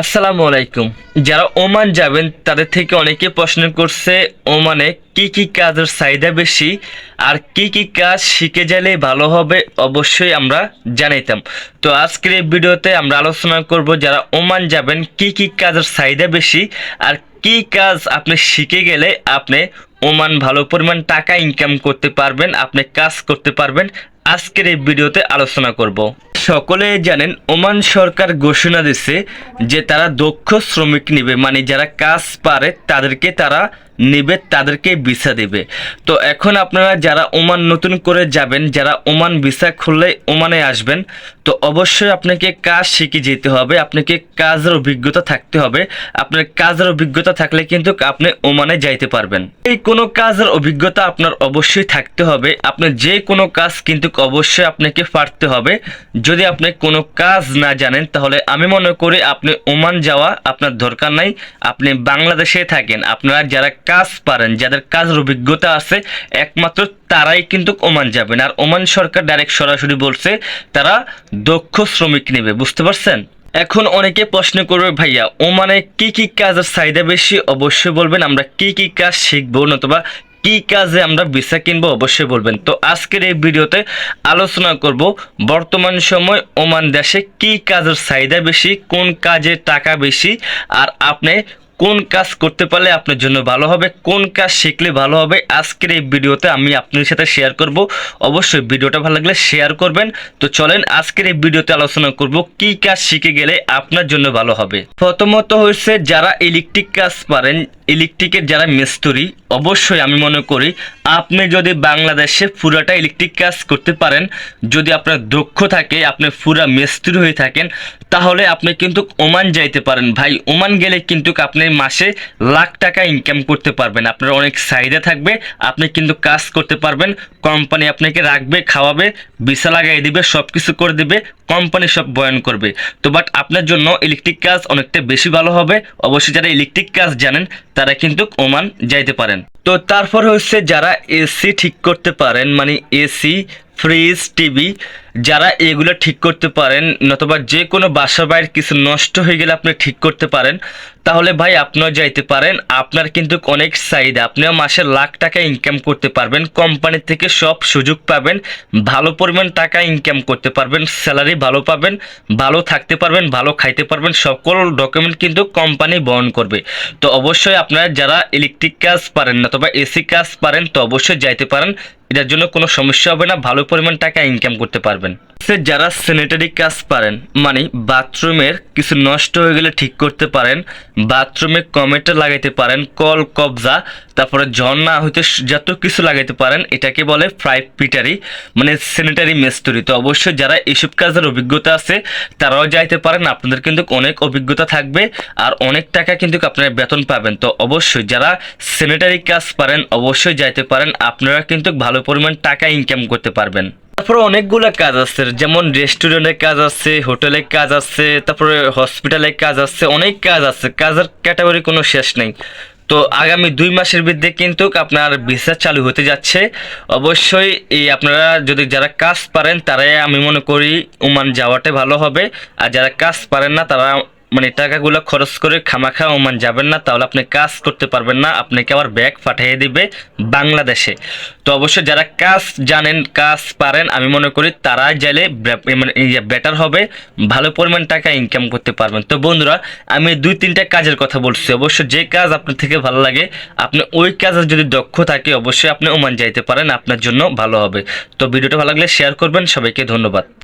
আসসালামু আলাইকুম। যারা ওমান যাবেন, তাদের থেকে অনেকে প্রশ্ন করছে, ওমানে কি কি কাজের চাহিদা বেশি, আর কি কি কাজ শিখে গেলে ভালো হবে, অবশ্যই আমরা জানাইতাম। তো আজকের এই ভিডিওতে আমরা আলোচনা করব যারা ওমান যাবেন, কি কি কাজের চাহিদা বেশি, আর কি কাজ আপনি শিখে গেলে আপনি ওমান ভালো পরিমাণ টাকা ইনকাম করতে পারবেন, আপনি কাজ করতে পারবেন। আজকের এই ভিডিওতে আলোচনা করব। সকলে জানেন, ওমান সরকার ঘোষণা দিচ্ছে যে তারা দক্ষ শ্রমিক নেবে মানে যারা কাজ পারে তাদেরকে তারা নেবে, তাদেরকে ভিসা দেবে। তো এখন আপনারা যারা ওমান নতুন করে যাবেন, যারা ওমান ভিসা খুললে ওমানে আসবেন তো অবশ্যই আপনাকে কাজ শিখে যেতে হবে, আপনাকে কাজের অভিজ্ঞতা থাকতে হবে। আপনার কাজের অভিজ্ঞতা থাকলে কিন্তু আপনি ওমানে যাইতে পারবেন। এই কোনো কাজের অভিজ্ঞতা আপনার অবশ্যই থাকতে হবে। আপনি যে কোনো কাজ কিন্তু অবশ্যই আপনাকে পারতে হবে। যদি আপনি কোনো কাজ না জানেন, তাহলে আমি মনে করি আপনি ওমান যাওয়া আপনার দরকার নাই। আপনি বাংলাদেশে থাকেন। আপনারা যারা কাজ পারেন, যাদের কাজের অভিজ্ঞতা আছে, একমাত্র তারাই কিন্তু ওমান যাবেন আর ওমান সরকার ডাইরেক্ট সরাসরি বলছে, তারা দক্ষ শ্রমিক নেবে, বুঝতে পারছেন? এখন অনেকে প্রশ্ন করবে, ভাইয়া, ওমানে কি কি কাজের চাহিদা বেশি? অবশ্যই বলবেন, আমরা কি কি কাজ শিখব নতুবা কি কাজে আমরা ভিসা কিনবো? অবশ্যই বলবেন। তো আজকের এই ভিডিওতে আলোচনা করব, বর্তমান সময় ওমান দেশে কি কাজের চাহিদা বেশি, কোন কাজে টাকা বেশি, আর আপনি কোন কাজ করতে পারলে আপনার জন্য ভালো হবে, কোন কাজ শিখলে ভালো হবে, আজকের এই ভিডিওতে আমি আপনার সাথে শেয়ার করব। অবশ্যই ভিডিওটা ভালো লাগলে শেয়ার করবেন। তো চলেন আজকের এই ভিডিওতে আলোচনা করব, কি কাজ শিখে গেলে আপনার জন্য ভালো হবে? প্রথমত হচ্ছে যারা ইলেকট্রিক কাজ পারেন ইলেকট্রিকের যারা মিস্ত্রি, অবশ্যই আমি মনে করি আপনি যদি বাংলাদেশে পুরাটা ইলেকট্রিক কাজ করতে পারেন, যদি আপনার দক্ষ থাকে, আপনি পুরা মিস্ত্রি হয়ে থাকেন, তাহলে আপনি কিন্তু ওমান যাইতে পারেন। ভাই, ওমান গেলে কিন্তু আপনি মাসে লাখ টাকা ইনকাম করতে পারবেন। আপনার অনেক চাহিদা থাকবে, আপনি কিন্তু কাজ করতে পারবেন কোম্পানি আপনাকে রাখবে, খাওয়াবে ভিসা লাগাই দিবে সব কিছু করে দিবে কোম্পানি সব বয়ন করবে। তো বাট আপনার জন্য ইলেকট্রিক কাজ অনেকটা বেশি ভালো হবে। অবশ্যই যারা ইলেকট্রিক কাজ জানেন, তারা কিন্তু ওমান যাইতে পারেন। তো তারপর হচ্ছে যারা এসি ঠিক করতে পারেন মানে এসি ফ্রিজ টিভি যারা এগুলো ঠিক করতে পারেন, নতুবা যে কোনো বাসা বাইর কিছু নষ্ট হয়ে গেলে আপনি ঠিক করতে পারেন, তাহলে ভাই আপনিও যাইতে পারেন, আপনার কিন্তু অনেক চাহিদা। আপনিও মাসে লাখ টাকা ইনকাম করতে পারবেন কোম্পানি থেকে সব সুযোগ পাবেন, ভালো পরিমাণ টাকা ইনকাম করতে পারবেন স্যালারি ভালো পাবেন, ভালো থাকতে পারবেন, ভালো খাইতে পারবেন, সকল ডকুমেন্ট কিন্তু কোম্পানি বহন করবে। তো অবশ্যই আপনারা যারা ইলেকট্রিক কাজ পারেন না এসি কাজ পারেন, তো অবশ্যই যাইতে পারেন, এটার জন্য কোনো সমস্যা হবে না, ভালো পরিমাণ টাকা ইনকাম করতে পারবেন। সে যারা স্যানিটারি কাজ পারেন মানে বাথরুমের কিছু নষ্ট হয়ে গেলে ঠিক করতে পারেন বাথরুমে কমেটা লাগাইতে পারেন, কল, কবজা, তারপরে ঝর্ণা হইতে যত কিছু লাগাইতে পারেন, এটাকে বলে ফ্রাই পিটারি মানে স্যানিটারি মিস্ত্রি। তো অবশ্যই যারা এইসব কাজের অভিজ্ঞতা আছে, তারাও যাইতে পারেন, আপনাদের কিন্তু অনেক অভিজ্ঞতা থাকবে, আর অনেক টাকা কিন্তু আপনারা বেতন পাবেন। তো অবশ্যই যারা স্যানিটারি কাজ পারেন, অবশ্যই যাইতে পারেন, আপনারা কিন্তু ভালো পরিমাণ টাকা ইনকাম করতে পারবেন। তারপরে অনেকগুলো কাজ আছে, যেমন রেস্টুরেন্টের কাজ আছে হোটেলের কাজ আছে, তারপরে হসপিটালের কাজ আছে, অনেক কাজ আছে, কাজের ক্যাটাগরি কোনো শেষ নেই। তো আগামী দুই মাসের মধ্যে কিন্তু আপনার ভিসা চালু হতে যাচ্ছে। অবশ্যই এই আপনারা যদি যারা কাজ পারেন, তারাই আমি মনে করি, ওমান যাওয়াটাই ভালো হবে। আর যারা কাজ পারেন না, তারা মানে টাকাগুলো খরচ করে খামাখা ওমান যাবেন না, তাহলে আপনি কাজ করতে পারবেন না, আপনাকে আবার ব্যাগ পাঠিয়ে দিবে বাংলাদেশে। তো অবশ্যই যারা কাজ জানেন, কাজ পারেন, আমি মনে করি তারা গেলে মানে বেটার হবে, ভালো পরিমাণ টাকা ইনকাম করতে পারবেন। তো বন্ধুরা, আমি দুই তিনটা কাজের কথা বলছি। অবশ্য যে কাজ আপনার থেকে ভালো লাগে, আপনি ওই কাজের যদি দক্ষ থাকে, অবশ্যই আপনি ওমান যাইতে পারেন, আপনার জন্য ভালো হবে। তো ভিডিওটা ভালো লাগলে শেয়ার করবেন, সবাইকে ধন্যবাদ।